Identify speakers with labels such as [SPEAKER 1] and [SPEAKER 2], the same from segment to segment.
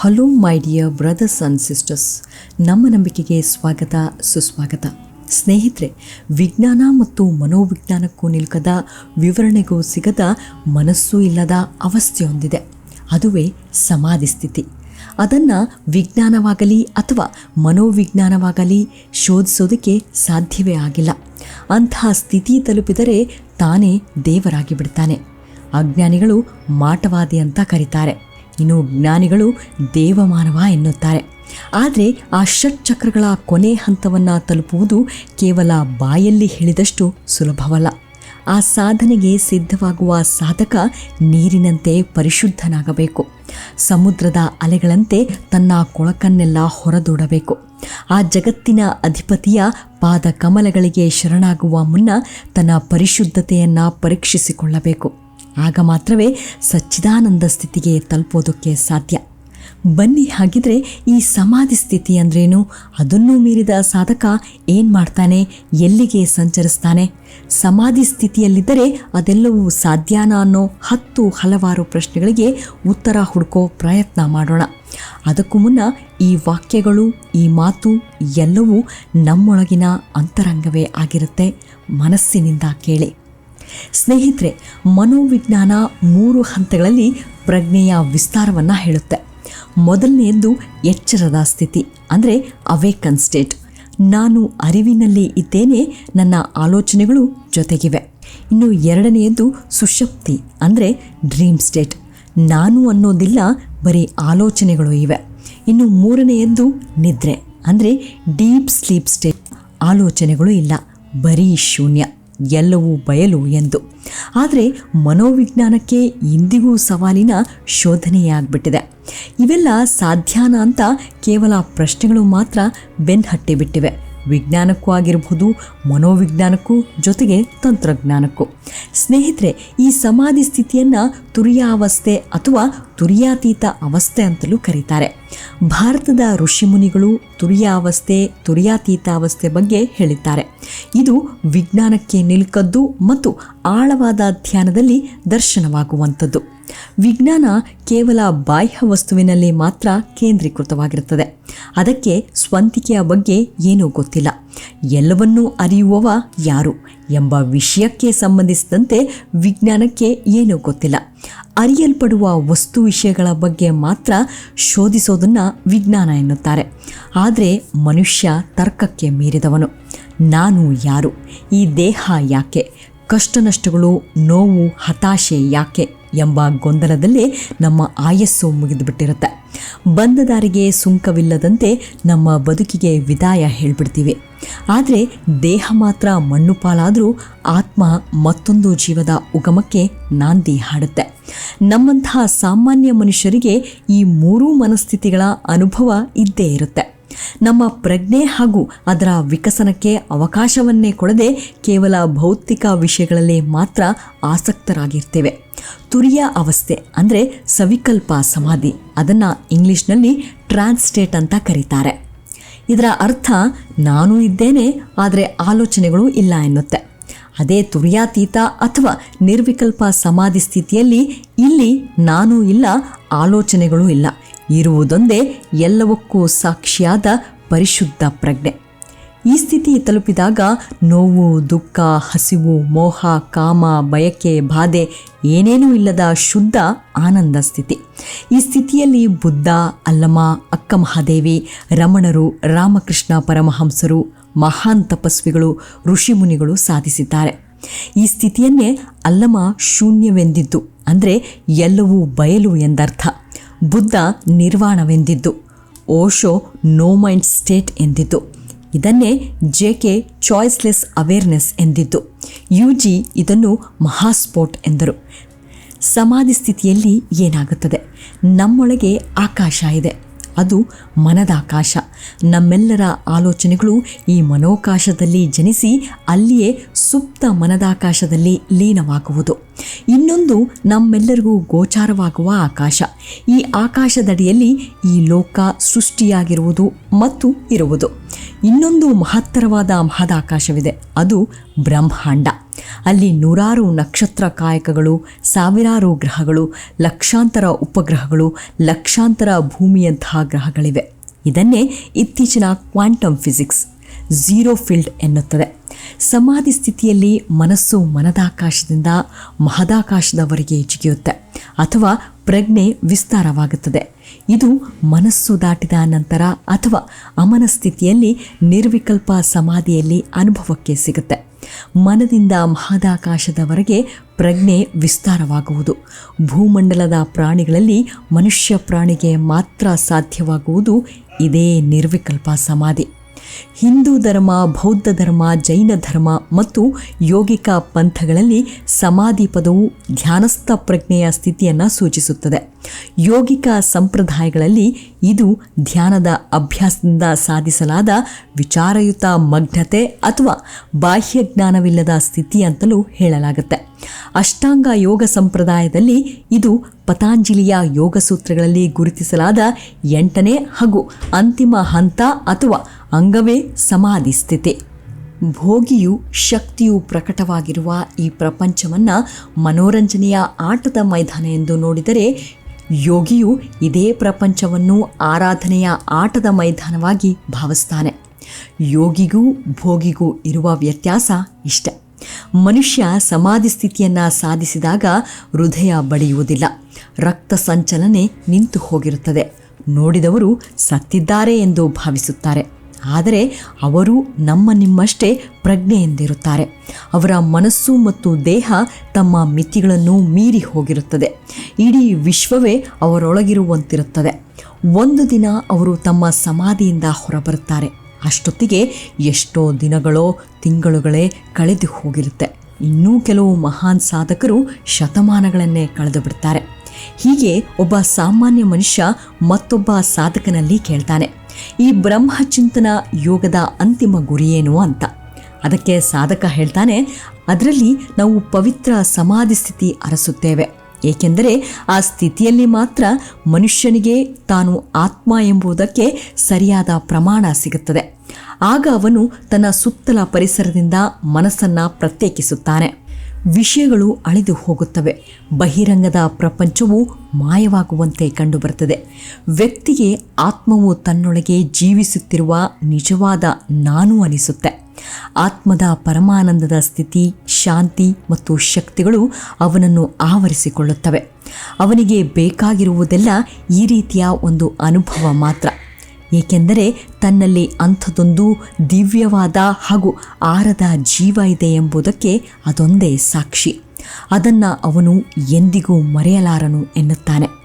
[SPEAKER 1] Hello my dear brothers and sisters ನಮ್ಮ ನಂಬಿಕೆಗೆ ಸ್ವಾಗತ, ಸುಸ್ವಾಗತ. ಸ್ನೇಹಿತರೆ, ವಿಜ್ಞಾನ ಮತ್ತು ಮನೋವಿಜ್ಞಾನಕ್ಕೂ ನಿಲ್ಕದ ವಿವರಣೆಗೂ ಸಿಗದ ಮನಸ್ಸು ಇಲ್ಲದ ಅವಸ್ಥೆಯೊಂದಿದೆ. ಅದುವೇ ಸಮಾಧಿ ಸ್ಥಿತಿ. ಅದನ್ನು ವಿಜ್ಞಾನವಾಗಲಿ ಅಥವಾ ಮನೋವಿಜ್ಞಾನವಾಗಲಿ ಶೋಧಿಸೋದಕ್ಕೆ ಸಾಧ್ಯವೇ ಆಗಿಲ್ಲ. ಅಂತಹ ಸ್ಥಿತಿ ತಲುಪಿದರೆ ತಾನೇ ದೇವರಾಗಿ ಬಿಡ್ತಾನೆ. ಅಜ್ಞಾನಿಗಳು ಮಾಟವಾದಿ ಅಂತ ಕರೀತಾರೆ. ಇನ್ನು ಜ್ಞಾನಿಗಳು ದೇವಮಾನವ ಎನ್ನುತ್ತಾರೆ. ಆದರೆ ಆ ಷಟ್ಚಕ್ರಗಳ ಕೊನೆ ಹಂತವನ್ನು ತಲುಪುವುದು ಕೇವಲ ಬಾಯಲ್ಲಿ ಹೇಳಿದಷ್ಟು ಸುಲಭವಲ್ಲ. ಆ ಸಾಧನೆಗೆ ಸಿದ್ಧವಾಗುವ ಸಾಧಕ ನೀರಿನಂತೆ ಪರಿಶುದ್ಧನಾಗಬೇಕು. ಸಮುದ್ರದ ಅಲೆಗಳಂತೆ ತನ್ನ ಕೊಳಕನ್ನೆಲ್ಲ ಹೊರದೂಡಬೇಕು. ಆ ಜಗತ್ತಿನ ಅಧಿಪತಿಯ ಪಾದ ಕಮಲಗಳಿಗೆ ಶರಣಾಗುವ ಮುನ್ನ ತನ್ನ ಪರಿಶುದ್ಧತೆಯನ್ನು ಪರೀಕ್ಷಿಸಿಕೊಳ್ಳಬೇಕು. ಆಗ ಮಾತ್ರವೇ ಸಚ್ಚಿದಾನಂದ ಸ್ಥಿತಿಗೆ ತಲುಪೋದಕ್ಕೆ ಸಾಧ್ಯ. ಬನ್ನಿ ಹಾಗಿದ್ರೆ ಈ ಸಮಾಧಿ ಸ್ಥಿತಿ ಅಂದ್ರೇನು? ಅದನ್ನು ಮೀರಿದ ಸಾಧಕ ಏನು ಮಾಡ್ತಾನೆ? ಎಲ್ಲಿಗೆ ಸಂಚರಿಸ್ತಾನೆ? ಸಮಾಧಿ ಸ್ಥಿತಿಯಲ್ಲಿದ್ದರೆ ಅದೆಲ್ಲವೂ ಸಾಧ್ಯನಾ ಅನ್ನೋ ಹತ್ತು ಹಲವಾರು ಪ್ರಶ್ನೆಗಳಿಗೆ ಉತ್ತರ ಹುಡುಕೋ ಪ್ರಯತ್ನ ಮಾಡೋಣ. ಅದಕ್ಕೂ ಮುನ್ನ ಈ ವಾಕ್ಯಗಳು, ಈ ಮಾತು ಎಲ್ಲವೂ ನಮ್ಮೊಳಗಿನ ಅಂತರಂಗವೇ ಆಗಿರುತ್ತೆ. ಮನಸ್ಸಿನಿಂದ ಕೇಳಿ. ಸ್ನೇಹಿತರೆ, ಮನೋವಿಜ್ಞಾನ ಮೂರು ಹಂತಗಳಲ್ಲಿ ಪ್ರಜ್ಞೆಯ ವಿಸ್ತಾರವನ್ನು ಹೇಳುತ್ತೆ. ಮೊದಲನೆಯದ್ದು ಎಚ್ಚರದ ಸ್ಥಿತಿ, ಅಂದರೆ ಅವೇಕನ್ ಸ್ಟೇಟ್ ನಾನು ಅರಿವಿನಲ್ಲಿ ಇದ್ದೇನೆ, ನನ್ನ ಆಲೋಚನೆಗಳು ಜೊತೆಗಿವೆ. ಇನ್ನು ಎರಡನೆಯದ್ದು ಸುಶಕ್ತಿ, ಅಂದರೆ ಡ್ರೀಮ್ ಸ್ಟೇಟ್ ನಾನು ಅನ್ನೋದಿಲ್ಲ, ಬರೀ ಆಲೋಚನೆಗಳು ಇವೆ. ಇನ್ನು ಮೂರನೆಯದ್ದು ನಿದ್ರೆ, ಅಂದರೆ ಡೀಪ್ ಸ್ಲೀಪ್ ಸ್ಟೇಟ್ ಆಲೋಚನೆಗಳು ಇಲ್ಲ, ಬರೀ ಶೂನ್ಯ. ಎಲ್ಲವೂ ಬಯಲು ಎಂದು. ಆದರೆ ಮನೋವಿಜ್ಞಾನಕ್ಕೆ ಇಂದಿಗೂ ಸವಾಲಿನ ಶೋಧನೆಯಾಗ್ಬಿಟ್ಟಿದೆ. ಇವೆಲ್ಲ ಸಾಧ್ಯನ ಅಂತ ಕೇವಲ ಪ್ರಶ್ನೆಗಳು ಮಾತ್ರ ಬೆನ್ಹಟ್ಟಿ ಬಿಟ್ಟಿವೆ. ವಿಜ್ಞಾನಕ್ಕೂ ಆಗಿರಬಹುದು ಮನೋವಿಜ್ಞಾನಕ್ಕೂ, ಜೊತೆಗೆ ತಂತ್ರಜ್ಞಾನಕ್ಕೂ. ಸ್ನೇಹಿತರೆ, ಈ ಸಮಾಧಿ ಸ್ಥಿತಿಯನ್ನು ತುರಿಯಾವಸ್ಥೆ ಅಥವಾ ತುರಿಯಾತೀತ ಅವಸ್ಥೆ ಅಂತಲೂ ಕರೀತಾರೆ. ಭಾರತದ ಋಷಿಮುನಿಗಳು ತುರಿಯಾವಸ್ಥೆ, ತುರಿಯಾತೀತಾವಸ್ಥೆ ಬಗ್ಗೆ ಹೇಳಿದ್ದಾರೆ. ಇದು ವಿಜ್ಞಾನಕ್ಕೆ ನಿಲ್ಕದ್ದು ಮತ್ತು ಆಳವಾದ ಧ್ಯಾನದಲ್ಲಿ ದರ್ಶನವಾಗುವಂಥದ್ದು. ವಿಜ್ಞಾನ ಕೇವಲ ಬಾಹ್ಯ ವಸ್ತುವಿನಲ್ಲಿ ಮಾತ್ರ ಕೇಂದ್ರೀಕೃತವಾಗಿರುತ್ತದೆ. ಅದಕ್ಕೆ ಸ್ವಂತಿಕೆಯ ಬಗ್ಗೆ ಏನೂ ಗೊತ್ತಿಲ್ಲ. ಎಲ್ಲವನ್ನೂ ಅರಿಯುವವ ಯಾರು ಎಂಬ ವಿಷಯಕ್ಕೆ ಸಂಬಂಧಿಸಿದಂತೆ ವಿಜ್ಞಾನಕ್ಕೆ ಏನೂ ಗೊತ್ತಿಲ್ಲ. ಅರಿಯಲ್ಪಡುವ ವಸ್ತು ವಿಷಯಗಳ ಬಗ್ಗೆ ಮಾತ್ರ ಶೋಧಿಸೋದನ್ನು ವಿಜ್ಞಾನ ಎನ್ನುತ್ತಾರೆ. ಆದರೆ ಮನುಷ್ಯ ತರ್ಕಕ್ಕೆ ಮೀರಿದವನು. ನಾನು ಯಾರು? ಈ ದೇಹ ಯಾಕೆ? ಕಷ್ಟ ನಷ್ಟಗಳು ನೋವು, ಹತಾಶೆ ಯಾಕೆ? ಎಂಬ ಗೊಂದಲದಲ್ಲೇ ನಮ್ಮ ಆಯಸ್ಸು ಮುಗಿದುಬಿಟ್ಟಿರುತ್ತೆ. ಬಂದ ದಾರಿಗೆ ಸುಂಕವಿಲ್ಲದಂತೆ ನಮ್ಮ ಬದುಕಿಗೆ ವಿದಾಯ ಹೇಳ್ಬಿಡ್ತೀವಿ. ಆದರೆ ದೇಹ ಮಾತ್ರ ಮಣ್ಣು ಪಾಲಾದರೂ ಆತ್ಮ ಮತ್ತೊಂದು ಜೀವದ ಉಗಮಕ್ಕೆ ನಾಂದಿ ಹಾಡುತ್ತೆ. ನಮ್ಮಂತಹ ಸಾಮಾನ್ಯ ಮನುಷ್ಯರಿಗೆ ಈ ಮೂರೂ ಮನಸ್ಥಿತಿಗಳ ಅನುಭವ ಇದ್ದೇ ಇರುತ್ತೆ. ನಮ್ಮ ಪ್ರಜ್ಞೆ ಹಾಗೂ ಅದರ ವಿಕಸನಕ್ಕೆ ಅವಕಾಶವನ್ನೇ ಕೊಡದೆ ಕೇವಲ ಭೌತಿಕ ವಿಷಯಗಳಲ್ಲಿ ಮಾತ್ರ ಆಸಕ್ತರಾಗಿರ್ತೇವೆ. ತುರಿಯ ಅವಸ್ಥೆ ಅಂದರೆ ಸವಿಕಲ್ಪ ಸಮಾಧಿ. ಅದನ್ನು ಇಂಗ್ಲೀಷ್ನಲ್ಲಿ ಟ್ರಾನ್ಸ್ಟೇಟ್ ಅಂತ ಕರೀತಾರೆ. ಇದರ ಅರ್ಥ ನಾನು ಇದ್ದೇನೆ, ಆದರೆ ಆಲೋಚನೆಗಳು ಇಲ್ಲ ಎನ್ನುತ್ತೆ. ಅದೇ ತುರ್ಯಾತೀತ ಅಥವಾ ನಿರ್ವಿಕಲ್ಪ ಸಮಾಧಿ ಸ್ಥಿತಿಯಲ್ಲಿ ಇಲ್ಲಿ ನಾನು ಇಲ್ಲ, ಆಲೋಚನೆಗಳು ಇಲ್ಲ. ಇರುವುದೊಂದೇ ಎಲ್ಲವಕ್ಕೂ ಸಾಕ್ಷಿಯಾದ ಪರಿಶುದ್ಧ ಪ್ರಜ್ಞೆ. ಈ ಸ್ಥಿತಿ ತಲುಪಿದಾಗ ನೋವು, ದುಃಖ, ಹಸಿವು, ಮೋಹ, ಕಾಮ, ಬಯಕೆ, ಬಾಧೆ ಏನೇನೂ ಇಲ್ಲದ ಶುದ್ಧ ಆನಂದ ಸ್ಥಿತಿ. ಈ ಸ್ಥಿತಿಯಲ್ಲಿ ಬುದ್ಧ, ಅಲ್ಲಮ, ಅಕ್ಕ ಮಹಾದೇವಿ, ರಮಣರು, ರಾಮಕೃಷ್ಣ ಪರಮಹಂಸರು, ಮಹಾನ್ ತಪಸ್ವಿಗಳು ಋಷಿಮುನಿಗಳು ಸಾಧಿಸಿದ್ದಾರೆ. ಈ ಸ್ಥಿತಿಯನ್ನೇ ಅಲ್ಲಮ ಶೂನ್ಯವೆಂದಿದ್ದು, ಅಂದರೆ ಎಲ್ಲವೂ ಬಯಲು ಎಂದರ್ಥ. ಬುದ್ಧ ನಿರ್ವಾಣವೆಂದಿದ್ದು, ಓಶೋ ನೋ ಮೈಂಡ್ ಸ್ಟೇಟ್ ಎಂದಿದ್ದು. ಇದನ್ನೇ ಜೆ ಕೆ ಚಾಯ್ಸ್ಲೆಸ್ ಅವೇರ್ನೆಸ್ ಎಂದಿದ್ದು. ಯು ಜಿ ಇದನ್ನು ಮಹಾಸ್ಫೋಟ್ ಎಂದರು. ಸಮಾಧಿ ಸ್ಥಿತಿಯಲ್ಲಿ ಏನಾಗುತ್ತದೆ? ನಮ್ಮೊಳಗೆ ಆಕಾಶ ಇದೆ. ಅದು ಮನದಾಕಾಶ. ನಮ್ಮೆಲ್ಲರ ಆಲೋಚನೆಗಳು ಈ ಮನೋಕಾಶದಲ್ಲಿ ಜನಿಸಿ ಅಲ್ಲಿಯೇ ಸುಪ್ತ ಮನದಾಕಾಶದಲ್ಲಿ ಲೀನವಾಗುವುದು. ಇನ್ನೊಂದು ನಮ್ಮೆಲ್ಲರಿಗೂ ಗೋಚಾರವಾಗುವ ಆಕಾಶ. ಈ ಆಕಾಶದಡಿಯಲ್ಲಿ ಈ ಲೋಕ ಸೃಷ್ಟಿಯಾಗಿರುವುದು ಮತ್ತು ಇರುವುದು. ಇನ್ನೊಂದು ಮಹತ್ತರವಾದ ಮಹದಾಕಾಶವಿದೆ. ಅದು ಬ್ರಹ್ಮಾಂಡ. ಅಲ್ಲಿ ನೂರಾರು ನಕ್ಷತ್ರ ಕಾಯಕಗಳು, ಸಾವಿರಾರು ಗ್ರಹಗಳು, ಲಕ್ಷಾಂತರ ಉಪಗ್ರಹಗಳು, ಲಕ್ಷಾಂತರ ಭೂಮಿಯಂತಹ ಗ್ರಹಗಳಿವೆ. ಇದನ್ನೇ ಇತ್ತೀಚಿನ ಕ್ವಾಂಟಮ್ ಫಿಸಿಕ್ಸ್, ಝೀರೋ ಫೀಲ್ಡ್ ಎನ್ನುತ್ತದೆ. ಸಮಾಧಿ ಸ್ಥಿತಿಯಲ್ಲಿ ಮನಸ್ಸು ಮನದಾಕಾಶದಿಂದ ಮಹದಾಕಾಶದವರೆಗೆ ಜಿಗಿಯುತ್ತೆ ಅಥವಾ ಪ್ರಜ್ಞೆ ವಿಸ್ತಾರವಾಗುತ್ತದೆ. ಇದು ಮನಸ್ಸು ದಾಟಿದ ನಂತರ ಅಥವಾ ಅಮನ ಸ್ಥಿತಿಯಲ್ಲಿ ನಿರ್ವಿಕಲ್ಪ ಸಮಾಧಿಯಲ್ಲಿ ಅನುಭವಕ್ಕೆ ಸಿಗುತ್ತೆ. ಮನದಿಂದ ಮಹದಾಕಾಶದವರೆಗೆ ಪ್ರಜ್ಞೆ ವಿಸ್ತಾರವಾಗುವುದು. ಭೂಮಂಡಲದ ಪ್ರಾಣಿಗಳಲ್ಲಿ ಮನುಷ್ಯ ಪ್ರಾಣಿಗೆ ಮಾತ್ರ ಸಾಧ್ಯವಾಗುವುದು ಇದೇ ನಿರ್ವಿಕಲ್ಪ ಸಮಾಧಿ. ಹಿಂದೂ ಧರ್ಮ, ಬೌದ್ಧ ಧರ್ಮ, ಜೈನ ಧರ್ಮ ಮತ್ತು ಯೋಗಿಕ ಪಂಥಗಳಲ್ಲಿ ಸಮಾಧಿ ಪದವು ಧ್ಯಾನಸ್ಥ ಪ್ರಜ್ಞೆಯ ಸ್ಥಿತಿಯನ್ನು ಸೂಚಿಸುತ್ತದೆ. ಯೋಗಿಕ ಸಂಪ್ರದಾಯಗಳಲ್ಲಿ ಇದು ಧ್ಯಾನದ ಅಭ್ಯಾಸದಿಂದ ಸಾಧಿಸಲಾದ ವಿಚಾರಯುತ ಮಗ್ನತೆ ಅಥವಾ ಬಾಹ್ಯ ಜ್ಞಾನವಿಲ್ಲದ ಸ್ಥಿತಿ ಅಂತಲೂ ಹೇಳಲಾಗುತ್ತೆ. ಅಷ್ಟಾಂಗ ಯೋಗ ಸಂಪ್ರದಾಯದಲ್ಲಿ ಇದು ಪತಾಂಜಲಿಯ ಯೋಗ ಸೂತ್ರಗಳಲ್ಲಿ ಗುರುತಿಸಲಾದ ಎಂಟನೇ ಹಾಗೂ, ಅಂತಿಮ ಹಂತ ಅಥವಾ ಅಂಗವೇ ಸಮಾಧಿ ಸ್ಥಿತಿ. ಭೋಗಿಯು ಶಕ್ತಿಯು ಪ್ರಕಟವಾಗಿರುವ ಈ ಪ್ರಪಂಚವನ್ನು ಮನೋರಂಜನೆಯ ಆಟದ ಮೈದಾನ ಎಂದು ನೋಡಿದರೆ, ಯೋಗಿಯು ಇದೇ ಪ್ರಪಂಚವನ್ನು ಆರಾಧನೆಯ ಆಟದ ಮೈದಾನವಾಗಿ ಭಾವಿಸ್ತಾನೆ. ಯೋಗಿಗೂ ಭೋಗಿಗೂ ಇರುವ ವ್ಯತ್ಯಾಸ ಇಷ್ಟೆ. ಮನುಷ್ಯ ಸಮಾಧಿ ಸ್ಥಿತಿಯನ್ನು ಸಾಧಿಸಿದಾಗ ಹೃದಯ ಬಡಿಯುವುದಿಲ್ಲ. ರಕ್ತ ಸಂಚಲನೆ ನಿಂತು ಹೋಗಿರುತ್ತದೆ. ನೋಡಿದವರು ಸತ್ತಿದ್ದಾರೆ ಎಂದು ಭಾವಿಸುತ್ತಾರೆ. ಆದರೆ ಅವರು ನಮ್ಮ ನಿಮ್ಮಷ್ಟೇ ಪ್ರಜ್ಞೆಯಿಂದಿರುತ್ತಾರೆ. ಅವರ ಮನಸ್ಸು ಮತ್ತು ದೇಹ ತಮ್ಮ ಮಿತಿಗಳನ್ನು ಮೀರಿ ಹೋಗಿರುತ್ತದೆ. ಇಡೀ ವಿಶ್ವವೇ ಅವರೊಳಗಿರುವಂತಿರುತ್ತದೆ. ಒಂದು ದಿನ ಅವರು ತಮ್ಮ ಸಮಾಧಿಯಿಂದ ಹೊರಬರುತ್ತಾರೆ. ಅಷ್ಟೊತ್ತಿಗೆ ಎಷ್ಟೋ ದಿನಗಳೋ, ತಿಂಗಳುಗಳೇ ಕಳೆದು ಹೋಗಿರುತ್ತೆ. ಇನ್ನೂ ಕೆಲವು ಮಹಾನ್ ಸಾಧಕರು ಶತಮಾನಗಳನ್ನೇ ಕಳೆದು ಬಿಡ್ತಾರೆ. ಹೀಗೆ ಒಬ್ಬ ಸಾಮಾನ್ಯ ಮನುಷ್ಯ ಮತ್ತೊಬ್ಬ ಸಾಧಕನಲ್ಲಿ ಕೇಳ್ತಾನೆ. ಈ ಬ್ರಹ್ಮಚಿಂತನ ಯೋಗದ ಅಂತಿಮ ಗುರಿಯೇನು ಅಂತ. ಅದಕ್ಕೆ ಸಾಧಕ ಹೇಳ್ತಾನೆ, ಅದರಲ್ಲಿ ನಾವು ಪವಿತ್ರ ಸಮಾಧಿ ಸ್ಥಿತಿ ಅರಸುತ್ತೇವೆ. ಏಕೆಂದರೆ ಆ ಸ್ಥಿತಿಯಲ್ಲಿ ಮಾತ್ರ ಮನುಷ್ಯನಿಗೆ ತಾನು ಆತ್ಮ ಎಂಬುದಕ್ಕೆ ಸರಿಯಾದ ಪ್ರಮಾಣ ಸಿಗುತ್ತದೆ. ಆಗ ಅವನು ತನ್ನ ಸುತ್ತಲ ಪರಿಸರದಿಂದ ಮನಸ್ಸನ್ನು ಪ್ರತ್ಯೇಕಿಸುತ್ತಾನೆ. ವಿಷಯಗಳು ಅಳಿದು ಹೋಗುತ್ತವೆ. ಬಹಿರಂಗದ ಪ್ರಪಂಚವು ಮಾಯವಾಗುವಂತೆ ಕಂಡುಬರುತ್ತದೆ. ವ್ಯಕ್ತಿಗೆ ಆತ್ಮವು ತನ್ನೊಳಗೆ ಜೀವಿಸುತ್ತಿರುವ ನಿಜವಾದ ನಾನು ಅನಿಸುತ್ತೆ. ಆತ್ಮದ ಪರಮಾನಂದದ ಸ್ಥಿತಿ, ಶಾಂತಿ ಮತ್ತು ಶಕ್ತಿಗಳು ಅವನನ್ನು ಆವರಿಸಿಕೊಳ್ಳುತ್ತವೆ. ಅವನಿಗೆ ಬೇಕಾಗಿರುವುದೆಲ್ಲ ಈ ರೀತಿಯ ಒಂದು ಅನುಭವ ಮಾತ್ರ. ಏಕೆಂದರೆ ತನ್ನಲ್ಲಿ ಅಂಥದೊಂದು ದಿವ್ಯವಾದ ಹಾಗೂ ಆರದ ಜೀವ ಇದೆ ಎಂಬುದಕ್ಕೆ ಅದೊಂದೇ ಸಾಕ್ಷಿ. ಅದನ್ನು ಅವನು ಎಂದಿಗೂ ಮರೆಯಲಾರನು ಎನ್ನುತ್ತಾನೆ.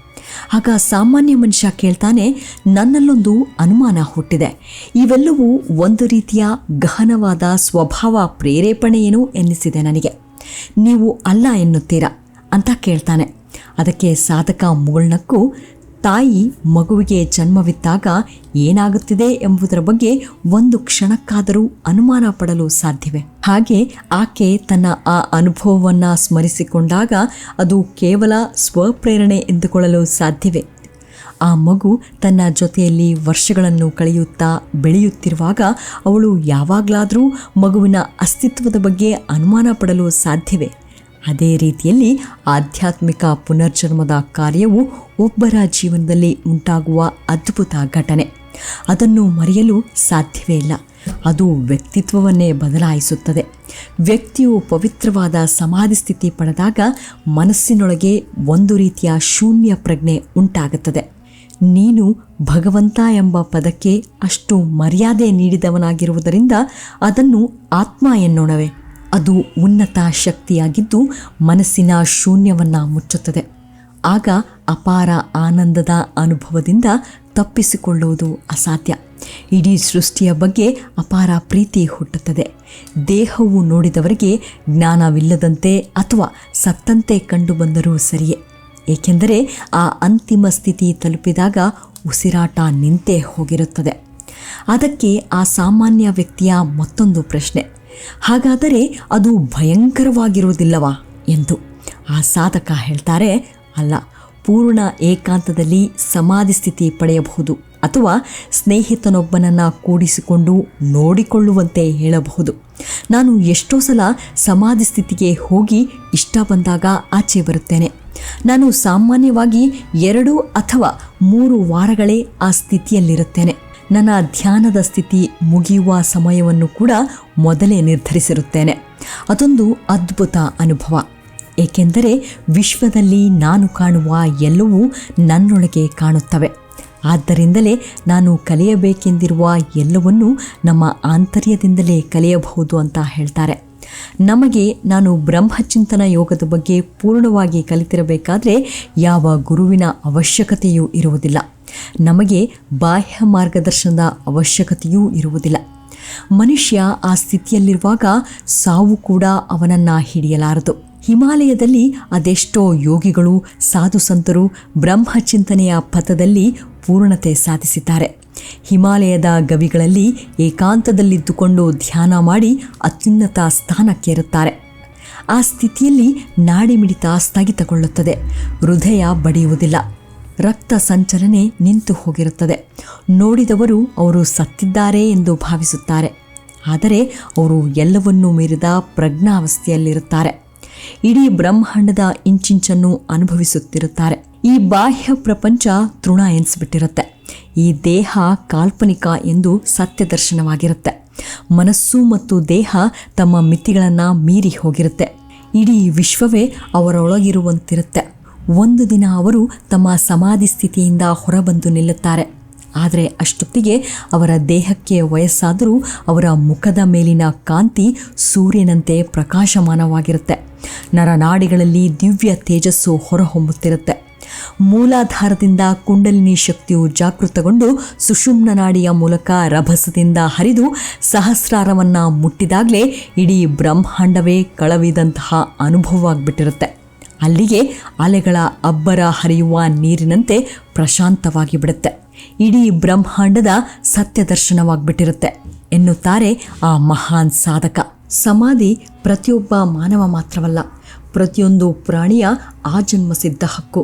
[SPEAKER 1] ಆಗ ಸಾಮಾನ್ಯ ಮನುಷ್ಯ ಕೇಳ್ತಾನೆ, ನನ್ನಲ್ಲೊಂದು ಅನುಮಾನ ಹುಟ್ಟಿದೆ. ಇವೆಲ್ಲವೂ ಒಂದು ರೀತಿಯ ಗಹನವಾದ ಸ್ವಭಾವ ಪ್ರೇರೇಪಣೆಯೇನು ಎನ್ನಿಸಿದೆ ನನಗೆ. ನೀವು ಅಲ್ಲ ಎನ್ನುತ್ತೀರಾ? ಅಂತ ಕೇಳ್ತಾನೆ. ಅದಕ್ಕೆ ಸಾಧಕ ಮುಗುಳ್ನಕ್ಕೂ ತಾಯಿ ಮಗುವಿಗೆ ಜನ್ಮವಿದ್ದಾಗ ಏನಾಗುತ್ತಿದೆ ಎಂಬುದರ ಬಗ್ಗೆ ಒಂದು ಕ್ಷಣಕ್ಕಾದರೂ ಅನುಮಾನ ಪಡಲು ಸಾಧ್ಯವೆ. ಹಾಗೆ ಆಕೆ ತನ್ನ ಆ ಅನುಭವವನ್ನು ಸ್ಮರಿಸಿಕೊಂಡಾಗ ಅದು ಕೇವಲ ಸ್ವಪ್ರೇರಣೆ ಎಂದುಕೊಳ್ಳಲು ಸಾಧ್ಯವೇ. ಆ ಮಗು ತನ್ನ ಜೊತೆಯಲ್ಲಿ ವರ್ಷಗಳನ್ನು ಕಳೆಯುತ್ತಾ ಬೆಳೆಯುತ್ತಿರುವಾಗ ಅವಳು ಯಾವಾಗಲಾದರೂ ಮಗುವಿನ ಅಸ್ತಿತ್ವದ ಬಗ್ಗೆ ಅನುಮಾನ ಪಡಲು ಸಾಧ್ಯವೇ. ಅದೇ ರೀತಿಯಲ್ಲಿ ಆಧ್ಯಾತ್ಮಿಕ ಪುನರ್ಜನ್ಮದ ಕಾರ್ಯವು ಒಬ್ಬರ ಜೀವನದಲ್ಲಿ ಉಂಟಾಗುವ ಅದ್ಭುತ ಘಟನೆ. ಅದನ್ನು ಮರೆಯಲು ಸಾಧ್ಯವೇ ಇಲ್ಲ. ಅದು ವ್ಯಕ್ತಿತ್ವವನ್ನೇ ಬದಲಾಯಿಸುತ್ತದೆ. ವ್ಯಕ್ತಿಯು ಪವಿತ್ರವಾದ ಸಮಾಧಿ ಸ್ಥಿತಿ ಪಡೆದಾಗ ಮನಸ್ಸಿನೊಳಗೆ ಒಂದು ರೀತಿಯ ಶೂನ್ಯ ಪ್ರಜ್ಞೆ ಉಂಟಾಗುತ್ತದೆ. ನೀನು ಭಗವಂತ ಎಂಬ ಪದಕ್ಕೆ ಅಷ್ಟು ಮರ್ಯಾದೆ ನೀಡಿದವನಾಗಿರುವುದರಿಂದ ಅದನ್ನು ಆತ್ಮ ಎನ್ನೋಣವೇ. ಅದು ಉನ್ನತ ಶಕ್ತಿಯಾಗಿದ್ದು ಮನಸ್ಸಿನ ಶೂನ್ಯವನ್ನು ಮುಚ್ಚುತ್ತದೆ. ಆಗ ಅಪಾರ ಆನಂದದ ಅನುಭವದಿಂದ ತಪ್ಪಿಸಿಕೊಳ್ಳುವುದು ಅಸಾಧ್ಯ. ಇಡೀ ಸೃಷ್ಟಿಯ ಬಗ್ಗೆ ಅಪಾರ ಪ್ರೀತಿ ಹುಟ್ಟುತ್ತದೆ. ದೇಹವು ನೋಡಿದವರಿಗೆ ಜ್ಞಾನವಿಲ್ಲದಂತೆ ಅಥವಾ ಸತ್ತಂತೆ ಕಂಡುಬಂದರೂ ಸರಿಯೇ. ಏಕೆಂದರೆ ಆ ಅಂತಿಮ ಸ್ಥಿತಿ ತಲುಪಿದಾಗ ಉಸಿರಾಟ ನಿಂತೇ ಹೋಗಿರುತ್ತದೆ. ಅದಕ್ಕೆ ಆ ಸಾಮಾನ್ಯ ವ್ಯಕ್ತಿಯ ಮತ್ತೊಂದು ಪ್ರಶ್ನೆ. ಹಾಗಾದರೆ ಅದು ಭಯಂಕರವಾಗಿರುವುದಿಲ್ಲವಾ ಎಂದು ಆ ಸಾಧಕ ಹೇಳ್ತಾರೆ, ಅಲ್ಲ, ಪೂರ್ಣ ಏಕಾಂತದಲ್ಲಿ ಸಮಾಧಿ ಸ್ಥಿತಿ ಪಡೆಯಬಹುದು ಅಥವಾ ಸ್ನೇಹಿತನೊಬ್ಬನನ್ನು ಕೂಡಿಸಿಕೊಂಡು ನೋಡಿಕೊಳ್ಳುವಂತೆ ಹೇಳಬಹುದು. ನಾನು ಎಷ್ಟೋ ಸಲ ಸಮಾಧಿ ಸ್ಥಿತಿಗೆ ಹೋಗಿ ಇಷ್ಟ ಬಂದಾಗ ಆಚೆ ಬರುತ್ತೇನೆ. ನಾನು ಸಾಮಾನ್ಯವಾಗಿ ಎರಡು ಅಥವಾ ಮೂರು ವಾರಗಳೇ ಆ ಸ್ಥಿತಿಯಲ್ಲಿರುತ್ತೇನೆ. ನನ್ನ ಧ್ಯಾನದ ಸ್ಥಿತಿ ಮುಗಿಯುವ ಸಮಯವನ್ನು ಕೂಡ ಮೊದಲೇ ನಿರ್ಧರಿಸಿರುತ್ತೇನೆ. ಅದೊಂದು ಅದ್ಭುತ ಅನುಭವ. ಏಕೆಂದರೆ ವಿಶ್ವದಲ್ಲಿ ನಾನು ಕಾಣುವ ಎಲ್ಲವೂ ನನ್ನೊಳಗೆ ಕಾಣುತ್ತವೆ. ಆದ್ದರಿಂದಲೇ ನಾನು ಕಲಿಯಬೇಕೆಂದಿರುವ ಎಲ್ಲವನ್ನೂ ನಮ್ಮ ಆಂತರ್ಯದಿಂದಲೇ ಕಲಿಯಬಹುದು ಅಂತ ಹೇಳ್ತಾರೆ. ನಮಗೆ ನಾನು ಬ್ರಹ್ಮಚಿಂತನ ಯೋಗದ ಬಗ್ಗೆ ಪೂರ್ಣವಾಗಿ ಕಲಿತಿರಬೇಕಾದ್ರೆ ಯಾವ ಗುರುವಿನ ಅವಶ್ಯಕತೆಯೂ ಇರುವುದಿಲ್ಲ. ನಮಗೆ ಬಾಹ್ಯ ಮಾರ್ಗದರ್ಶನದ ಅವಶ್ಯಕತೆಯೂ ಇರುವುದಿಲ್ಲ. ಮನುಷ್ಯ ಆ ಸ್ಥಿತಿಯಲ್ಲಿರುವಾಗ ಸಾವು ಕೂಡ ಅವನನ್ನು ಹಿಡಿಯಲಾರದು. ಹಿಮಾಲಯದಲ್ಲಿ ಅದೆಷ್ಟೋ ಯೋಗಿಗಳು, ಸಾಧು ಸಂತರು ಬ್ರಹ್ಮಚಿಂತನೆಯ ಪಥದಲ್ಲಿ ಪೂರ್ಣತೆ ಸಾಧಿಸಿದ್ದಾರೆ. ಹಿಮಾಲಯದ ಗವಿಗಳಲ್ಲಿ ಏಕಾಂತದಲ್ಲಿದ್ದುಕೊಂಡು ಧ್ಯಾನ ಮಾಡಿ ಅತ್ಯುನ್ನತ ಸ್ಥಾನಕ್ಕೇರುತ್ತಾರೆ. ಆ ಸ್ಥಿತಿಯಲ್ಲಿ ನಾಡಿಮಿಡಿತ ಸ್ಥಗಿತಗೊಳ್ಳುತ್ತದೆ. ಹೃದಯ ಬಡಿಯುವುದಿಲ್ಲ. ರಕ್ತ ಸಂಚಲನೆ ನಿಂತು ಹೋಗಿರುತ್ತದೆ. ನೋಡಿದವರು ಅವರು ಸತ್ತಿದ್ದಾರೆ ಎಂದು ಭಾವಿಸುತ್ತಾರೆ. ಆದರೆ ಅವರು ಎಲ್ಲವನ್ನೂ ಮೀರಿದ ಪ್ರಜ್ಞಾವಸ್ಥೆಯಲ್ಲಿರುತ್ತಾರೆ. ಇಡೀ ಬ್ರಹ್ಮಾಂಡದ ಇಂಚಿಂಚನ್ನು ಅನುಭವಿಸುತ್ತಿರುತ್ತಾರೆ. ಈ ಬಾಹ್ಯ ಪ್ರಪಂಚ ತೃಣ ಎನಿಸ್ಬಿಟ್ಟಿರುತ್ತೆ. ಈ ದೇಹ ಕಾಲ್ಪನಿಕ ಎಂದು ಸತ್ಯದರ್ಶನವಾಗಿರುತ್ತೆ. ಮನಸ್ಸು ಮತ್ತು ದೇಹ ತಮ್ಮ ಮಿತಿಗಳನ್ನು ಮೀರಿ ಹೋಗಿರುತ್ತೆ. ಇಡೀ ವಿಶ್ವವೇ ಅವರೊಳಗಿರುವಂತಿರುತ್ತೆ. ಒಂದು ದಿನ ಅವರು ತಮ್ಮ ಸಮಾಧಿ ಸ್ಥಿತಿಯಿಂದ ಹೊರಬಂದು ನಿಲ್ಲುತ್ತಾರೆ. ಆದರೆ ಅಷ್ಟೊತ್ತಿಗೆ ಅವರ ದೇಹಕ್ಕೆ ವಯಸ್ಸಾದರೂ ಅವರ ಮುಖದ ಮೇಲಿನ ಕಾಂತಿ ಸೂರ್ಯನಂತೆ ಪ್ರಕಾಶಮಾನವಾಗಿರುತ್ತೆ. ನರನಾಡಿಗಳಲ್ಲಿ ದಿವ್ಯ ತೇಜಸ್ಸು ಹೊರಹೊಮ್ಮುತ್ತಿರುತ್ತೆ. ಮೂಲಾಧಾರದಿಂದ ಕುಂಡಲಿನಿ ಶಕ್ತಿಯು ಜಾಗೃತಗೊಂಡು ಸುಷುಮ್ನ ನಾಡಿಯ ಮೂಲಕ ರಭಸದಿಂದ ಹರಿದು ಸಹಸ್ರಾರವನ್ನು ಮುಟ್ಟಿದಾಗಲೇ ಇಡೀ ಬ್ರಹ್ಮಾಂಡವೇ ಕಳವಿದಂತಹ ಅನುಭವವಾಗಿಬಿಟ್ಟಿರುತ್ತೆ. ಅಲ್ಲಿಗೆ ಅಲೆಗಳ ಅಬ್ಬರ ಹರಿಯುವ ನೀರಿನಂತೆ ಪ್ರಶಾಂತವಾಗಿ ಬಿಡುತ್ತೆ. ಇಡೀ ಬ್ರಹ್ಮಾಂಡದ ಸತ್ಯ ದರ್ಶನವಾಗ್ಬಿಟ್ಟಿರುತ್ತೆ ಎನ್ನುತ್ತಾರೆ ಆ ಮಹಾನ್ ಸಾಧಕ. ಸಮಾಧಿ ಪ್ರತಿಯೊಬ್ಬ ಮಾನವ ಮಾತ್ರವಲ್ಲ, ಪ್ರತಿಯೊಂದು ಪ್ರಾಣಿಯ ಆಜನ್ಮ ಸಿದ್ಧ ಹಕ್ಕು.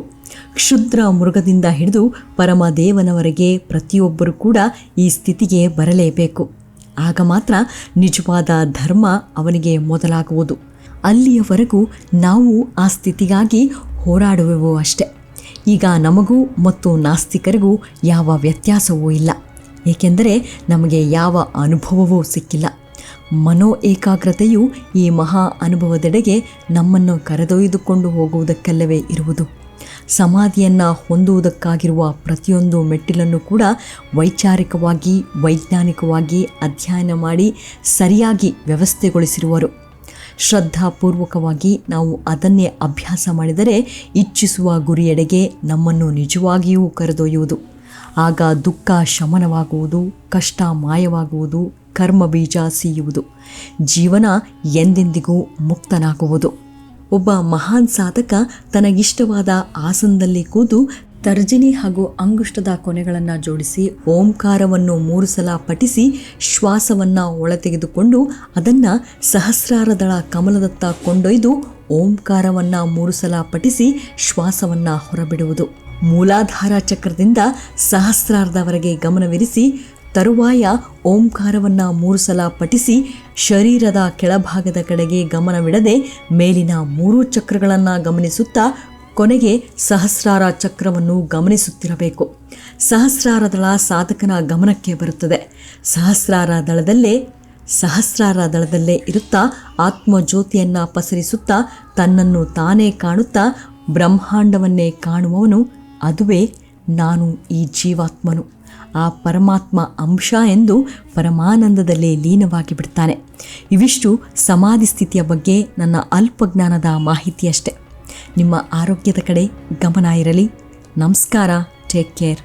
[SPEAKER 1] ಕ್ಷುದ್ರ ಮೃಗದಿಂದ ಹಿಡಿದು ಪರಮದೇವನವರೆಗೆ ಪ್ರತಿಯೊಬ್ಬರು ಕೂಡ ಈ ಸ್ಥಿತಿಗೆ ಬರಲೇಬೇಕು. ಆಗ ಮಾತ್ರ ನಿಜವಾದ ಧರ್ಮ ಅವನಿಗೆ ಮೊದಲಾಗುವುದು. ಅಲ್ಲಿಯವರೆಗೂ ನಾವು ಆ ಸ್ಥಿತಿಗಾಗಿ ಹೋರಾಡುವೆವು ಅಷ್ಟೆ. ಈಗ ನಮಗೂ ಮತ್ತು ನಾಸ್ತಿಕರಿಗೂ ಯಾವ ವ್ಯತ್ಯಾಸವೂ ಇಲ್ಲ. ಏಕೆಂದರೆ ನಮಗೆ ಯಾವ ಅನುಭವವೂ ಸಿಕ್ಕಿಲ್ಲ. ಮನೋ ಏಕಾಗ್ರತೆಯು ಈ ಮಹಾ ಅನುಭವದೆಡೆಗೆ ನಮ್ಮನ್ನು ಕರೆದೊಯ್ದುಕೊಂಡು ಹೋಗುವುದಕ್ಕಲ್ಲವೇ ಇರುವುದು. ಸಮಾಧಿಯನ್ನು ಹೊಂದುವುದಕ್ಕಾಗಿರುವ ಪ್ರತಿಯೊಂದು ಮೆಟ್ಟಿಲನ್ನು ಕೂಡ ವೈಚಾರಿಕವಾಗಿ, ವೈಜ್ಞಾನಿಕವಾಗಿ ಅಧ್ಯಯನ ಮಾಡಿ ಸರಿಯಾಗಿ ವ್ಯವಸ್ಥೆಗೊಳಿಸಿರುವರು. ಶ್ರದ್ಧಾಪೂರ್ವಕವಾಗಿ ನಾವು ಅದನ್ನೇ ಅಭ್ಯಾಸ ಮಾಡಿದರೆ ಇಚ್ಛಿಸುವ ಗುರಿಯೆಡೆಗೆ ನಮ್ಮನ್ನು ನಿಜವಾಗಿಯೂ ಕರೆದೊಯ್ಯುವುದು. ಆಗ ದುಃಖ ಶಮನವಾಗುವುದು, ಕಷ್ಟ ಮಾಯವಾಗುವುದು, ಕರ್ಮ ಬೀಜ ಸೀಯುವುದು. ಜೀವನ ಎಂದೆಂದಿಗೂ ಮುಕ್ತನಾಗುವುದು. ಒಬ್ಬ ಮಹಾನ್ ಸಾಧಕ ತನಗಿಷ್ಟವಾದ ಆಸನದಲ್ಲಿ ಕೂತು ತರ್ಜನಿ ಹಾಗೂ ಅಂಗುಷ್ಟದ ಕೊನೆಗಳನ್ನು ಜೋಡಿಸಿ ಓಂಕಾರವನ್ನು ಮೂರು ಸಲ ಪಠಿಸಿ ಶ್ವಾಸವನ್ನು ಒಳತೆಗೆದುಕೊಂಡು ಅದನ್ನು ಸಹಸ್ರಾರದಳ ಕಮಲದತ್ತ ಕೊಂಡೊಯ್ದು ಓಂಕಾರವನ್ನು ಮೂರು ಸಲ ಪಠಿಸಿ ಶ್ವಾಸವನ್ನು ಹೊರಬಿಡುವುದು. ಮೂಲಾಧಾರ ಚಕ್ರದಿಂದ ಸಹಸ್ರಾರ್ಧವರೆಗೆ ಗಮನವಿರಿಸಿ ತರುವಾಯ ಓಂಕಾರವನ್ನು ಮೂರು ಸಲ ಪಠಿಸಿ ಶರೀರದ ಕೆಳಭಾಗದ ಕಡೆಗೆ ಗಮನವಿಡದೆ ಮೇಲಿನ ಮೂರು ಚಕ್ರಗಳನ್ನು ಗಮನಿಸುತ್ತಾ ಕೊನೆಗೆ ಸಹಸ್ರಾರ ಚಕ್ರವನ್ನು ಗಮನಿಸುತ್ತಿರಬೇಕು. ಸಹಸ್ರಾರ ದಳ ಸಾಧಕನ ಗಮನಕ್ಕೆ ಬರುತ್ತದೆ. ಸಹಸ್ರಾರ ದಳದಲ್ಲೇ ಸಹಸ್ರಾರ ದಳದಲ್ಲೇ ಇರುತ್ತಾ ಆತ್ಮಜ್ಯೋತಿಯನ್ನು ಪಸರಿಸುತ್ತಾ ತನ್ನನ್ನು ತಾನೇ ಕಾಣುತ್ತಾ ಬ್ರಹ್ಮಾಂಡವನ್ನೇ ಕಾಣುವವನು ಅದುವೇ ನಾನು ಈ ಜೀವಾತ್ಮನು. ಆ ಪರಮಾತ್ಮ ಅಂಶ ಎಂದು ಪರಮಾನಂದದಲ್ಲೇ ಲೀನವಾಗಿ ಬಿಡ್ತಾನೆ ಇವಿಷ್ಟು ಸಮಾಧಿ ಸ್ಥಿತಿಯ ಬಗ್ಗೆ ನನ್ನ ಅಲ್ಪಜ್ಞಾನದ ಮಾಹಿತಿಯಷ್ಟೆ. ನಿಮ್ಮ ಆರೋಗ್ಯದ ಕಡೆ ಗಮನ ಇರಲಿ. ನಮಸ್ಕಾರ. Take care